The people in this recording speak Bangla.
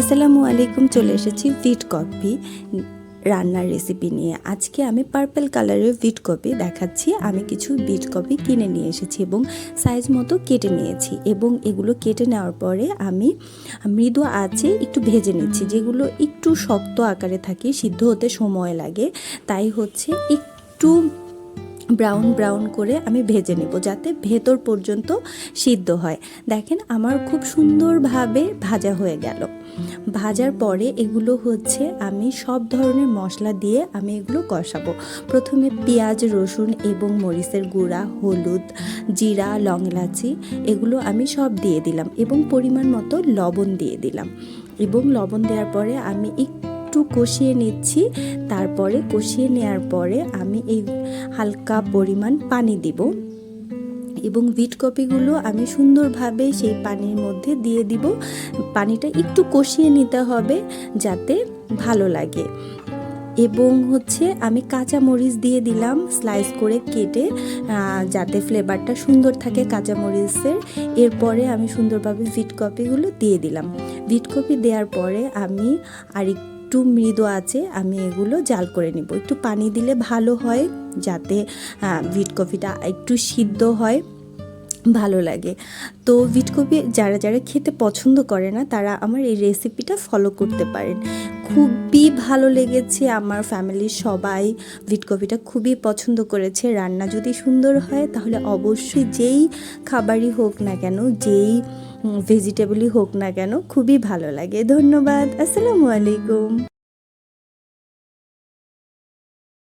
আসসালামু আলাইকুম, চলে এসেছি ভিট কপি রান্নার রেসিপি নিয়ে। আজকে আমি পার্পল কালারের ভিট কপি দেখাচ্ছি। আমি কিছু বিট কপি কিনে নিয়ে এসেছি এবং সাইজ মতো কেটে নিয়েছি এবং এগুলো কেটে নেওয়ার পরে আমি মৃদু আঁচে একটু ভেজে নিচ্ছি, যেগুলো একটু শক্ত আকারে থাকে, সিদ্ধ হতে সময় লাগে। তাই হচ্ছে একটু ব্রাউন ব্রাউন করে আমি ভেজে নেব যাতে ভেতর পর্যন্ত সিদ্ধ হয়। দেখেন আমার খুব সুন্দরভাবে ভাজা হয়ে গেল। ভাজার পরে এগুলো হচ্ছে আমি সব ধরনের মশলা দিয়ে আমি এগুলো কষাবো। প্রথমে পেঁয়াজ, রসুন এবং মরিচের গুঁড়া, হলুদ, জিরা লং এলাচি এগুলো আমি সব দিয়ে দিলাম এবং পরিমাণ মতো লবণ দিয়ে দিলাম। এবং লবণ দেওয়ার পরে আমি একটু একটু কষিয়ে নিচ্ছি। তারপরে কষিয়ে নেওয়ার পরে আমি এই হালকা পরিমাণ পানি দিব। এবং বিট কপিগুলো আমি সুন্দরভাবে সেই পানির মধ্যে দিয়ে দিব। পানিটা একটু কষিয়ে নিতে হবে যাতে ভালো লাগে। এবং হচ্ছে আমি কাঁচা মরিচ দিয়ে দিলাম স্লাইস করে কেটে যাতে ফ্লেভারটা সুন্দর থাকে কাঁচা মরিচের এরপরে আমি সুন্দরভাবে ভিট কপিগুলো দিয়ে দিলাম। ভিট কপি দেওয়ার পরে আমি আর একটু মৃদু আছে, আমি এগুলো জাল করে নিব। একটু পানি দিলে ভালো হয়, যাতে ভিট কফিটা একটু সিদ্ধ হয়, ভালো লাগে। তো ভিটকপি যারা যারা খেতে পছন্দ করে না, তারা আমার এই রেসিপিটা ফলো করতে পারেন। খুবই ভালো লেগেছে আমার ফ্যামিলির সবাই ভিটকপিটা খুবই পছন্দ করেছে। রান্না যদি সুন্দর হয়, তাহলে অবশ্যই যেই খাবারই হোক না কেন, যেই ভেজিটেবলই হোক না কেন খুবই ভালো লাগে। ধন্যবাদ আসসালামু আলাইকুম।